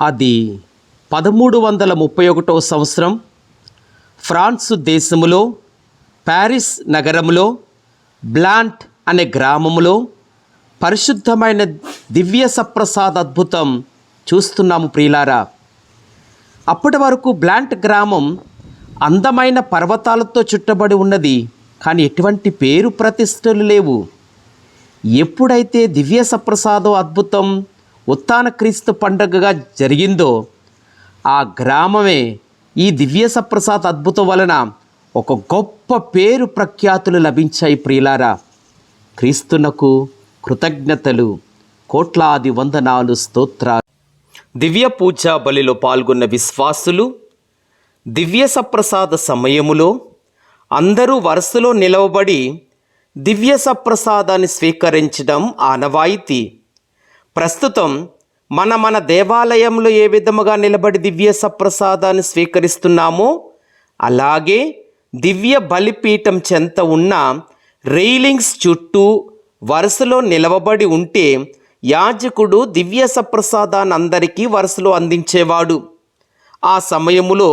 అది పదమూడు వందల ముప్పై ఒకటో సంవత్సరం. ఫ్రాన్స్ దేశములో ప్యారిస్ నగరములో బ్లాంట్ అనే గ్రామములో పరిశుద్ధమైన దివ్య సప్రసాద్ అద్భుతం చూస్తున్నాము ప్రియులారా. అప్పటి వరకు బ్లాంట్ గ్రామం అందమైన పర్వతాలతో చుట్టబడి ఉన్నది కానీ ఎటువంటి పేరు ప్రతిష్టలు లేవు. ఎప్పుడైతే దివ్య సప్రసాదో అద్భుతం ఉత్తాన క్రీస్తు పండగగా జరిగిందో ఆ గ్రామమే ఈ దివ్య సప్రసాద్ అద్భుతం వలన ఒక గొప్ప పేరు ప్రఖ్యాతులు లభించాయి ప్రియులారా. క్రీస్తునకు కృతజ్ఞతలు కోట్లాది వందనాలు స్తోత్రాలు. దివ్య పూజా బలిలో పాల్గొన్న విశ్వాసులు దివ్య సప్రసాద సమయములో అందరూ వరుసలో నిలవబడి దివ్య సప్రసాదాన్ని స్వీకరించడం ఆనవాయితీ. ప్రస్తుతం మన మన దేవాలయంలో ఏ విధముగా నిలబడి దివ్య సప్రసాదాన్ని స్వీకరిస్తున్నామో అలాగే దివ్య బలిపీఠం చెంత ఉన్న రైలింగ్స్ చుట్టూ వరుసలో నిలవబడి ఉంటే యాజకుడు దివ్య సప్రసాదాన్ని అందరికీ వరుసలో అందించేవాడు. ఆ సమయములో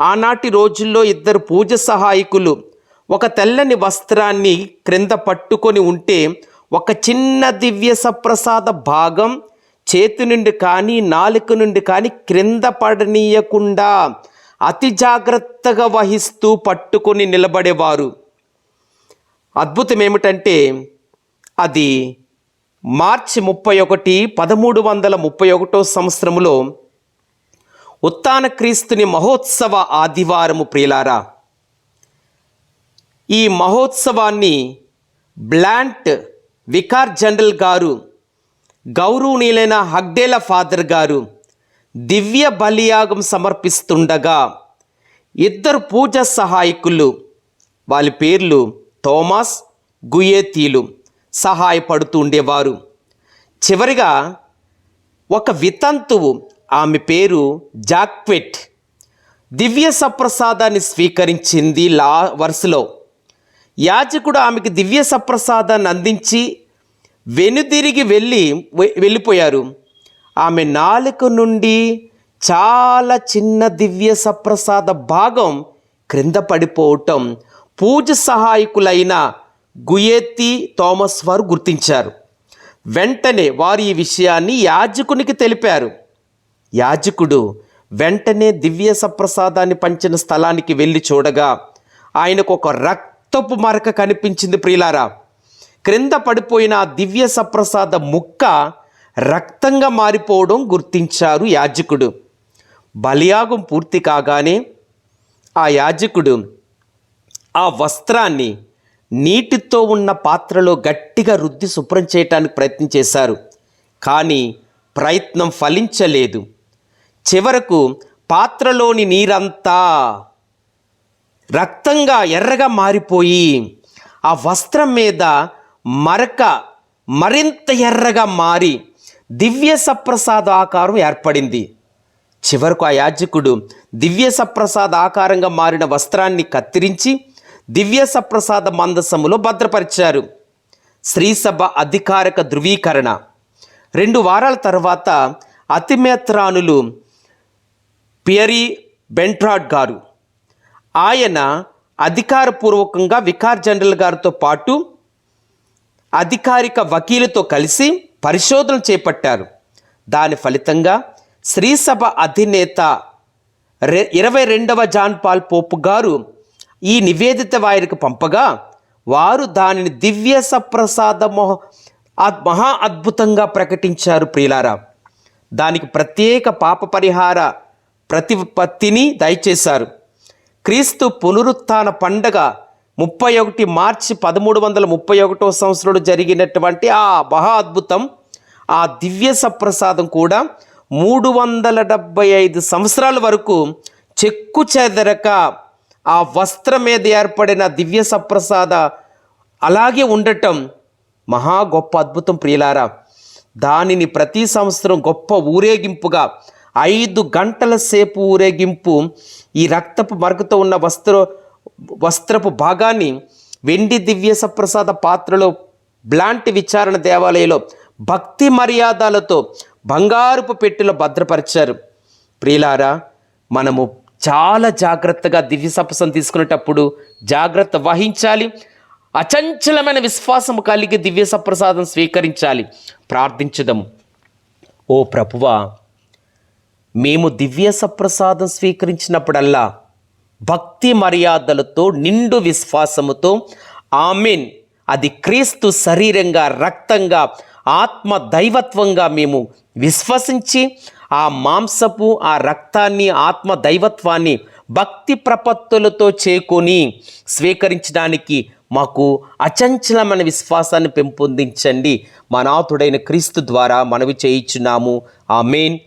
ఆనాటి రోజుల్లో ఇద్దరు పూజ సహాయకులు ఒక తెల్లని వస్త్రాన్ని క్రింద పట్టుకొని ఉంటే ఒక చిన్న దివ్య సప్రసాద భాగం చేతి నుండి కానీ నాలుక నుండి కానీ క్రింద పడనీయకుండా అతి జాగ్రత్తగా వహిస్తూ పట్టుకొని నిలబడేవారు. అద్భుతం ఏమిటంటే అది మార్చి ముప్పై ఒకటి పదమూడు వందల ముప్పై ఒకటో సంవత్సరములో ఉత్తాన క్రీస్తుని మహోత్సవ ఆదివారము ప్రియులారా. ఈ మహోత్సవాన్ని బ్లాంట్ వికార్ జనరల్ గారు గౌరవనీయులైన హగ్డేల ఫాదర్ గారు దివ్య బలియాగం సమర్పిస్తుండగా ఇద్దరు పూజ సహాయకులు వాళ్ళ పేర్లు థోమాస్ గుయేతీలు సహాయపడుతూ ఉండేవారు. చివరిగా ఒక వితంతువు ఆమె పేరు జాక్వెట్ దివ్య సప్రసాదాన్ని స్వీకరించింది లా వరుసలో. యాజకుడు ఆమెకు దివ్య సప్రసాదాన్ని అందించి వెనుదిరిగి వెళ్ళి వె- వెళ్ళిపోయారు. ఆమె నాలుక నుండి చాలా చిన్న దివ్య సప్రసాద భాగం క్రింద పడిపోవటం పూజ సహాయకులైన గుయేతి థామస్ వారు గుర్తించారు. వెంటనే వారు ఈ విషయాన్ని యాజకునికి తెలిపారు. యాజకుడు వెంటనే దివ్య సప్రసాదాన్ని పంచిన స్థలానికి వెళ్ళి చూడగా ఆయనకు ఒక రక్తపు మరక కనిపించింది ప్రియులారా. క్రింద పడిపోయిన దివ్య సప్రసాద ముక్క రక్తంగా మారిపోవడం గుర్తించారు యాజకుడు. బలియాగం పూర్తి కాగానే ఆ యాజకుడు ఆ వస్త్రాన్ని నీటితో ఉన్న పాత్రలో గట్టిగా రుద్ది శుభ్రం చేయటానికి ప్రయత్నం చేశారు. కానీ ప్రయత్నం ఫలించలేదు. చివరకు పాత్రలోని నీరంతా రక్తంగా ఎర్రగా మారిపోయి ఆ వస్త్రం మీద మరక మరింత ఎర్రగా మారి దివ్య సప్రసాద ఆకారం ఏర్పడింది. చివరకు ఆ యాజకుడు దివ్య సప్రసాద ఆకారంగా మారిన వస్త్రాన్ని కత్తిరించి దివ్య సప్రసాద మందసములో భద్రపరిచారు. శ్రీసభ అధికారిక ధృవీకరణ. రెండు వారాల తర్వాత అతిమేత్రానులు పియరీ బెంట్రాడ్ గారు. ఆయన అధికారపూర్వకంగా వికార్ జనరల్ గారితో పాటు అధికారిక వకీలుతో కలిసి పరిశోధన చేపట్టారు. దాని ఫలితంగా శ్రీసభ అధినేత రె ఇరవై రెండవ జాన్ పాల్ పోపు గారు ఈ నివేదిత వారికి పంపగా వారు దానిని దివ్య సప్రసాద మొహ మహా అద్భుతంగా ప్రకటించారు ప్రియులారా. దానికి ప్రత్యేక పాప పరిహార ప్రతిపత్తిని దయచేశారు. క్రీస్తు పునరుత్థాన పండగ ముప్పై ఒకటి మార్చి పదమూడు వందల ముప్పై ఒకటో సంవత్సరంలో జరిగినటువంటి ఆ మహా అద్భుతం ఆ దివ్య సప్రసాదం కూడా మూడు వందల డెబ్భై ఐదు సంవత్సరాల వరకు చెక్కు చెదరక ఆ వస్త్రం మీద ఏర్పడిన దివ్య సప్రసాద అలాగే ఉండటం మహా గొప్ప అద్భుతం ప్రియులారా. దానిని ప్రతి సంవత్సరం గొప్ప ఊరేగింపుగా ఐదు గంటల సేపు ఊరేగింపు ఈ రక్తపు మరకతో ఉన్న వస్త్ర వస్త్రపు భాగాన్ని వెండి దివ్య సప్రసాద పాత్రలో బ్లాంటి విచారణ దేవాలయంలో భక్తి మర్యాదలతో బంగారుపు పెట్టెలో భద్రపరిచారు. ప్రియులారా మనము చాలా జాగ్రత్తగా దివ్య సప్రసం తీసుకునేటప్పుడు జాగ్రత్త వహించాలి. అచంచలమైన విశ్వాసం కలిగి దివ్య సప్రసాదం స్వీకరించాలి. ప్రార్థించదము ఓ ప్రభువా మేము దివ్య సప్రసాదం స్వీకరించినప్పుడల్లా భక్తి మర్యాదలతో నిండు విశ్వాసముతో ఆమెన్. అది క్రీస్తు శరీరంగా రక్తంగా ఆత్మ దైవత్వంగా మేము విశ్వసించి ఆ మాంసపు ఆ రక్తాన్ని ఆత్మ దైవత్వాన్ని భక్తి ప్రపత్తులతో చేకొని స్వీకరించడానికి మాకు అచంచలమైన విశ్వాసాన్ని పెంపొందించండి. మా నాథుడైన క్రీస్తు ద్వారా మనవి చేయించున్నాము. ఆ ఆమెన్.